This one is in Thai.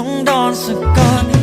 ต้องดอนสะกด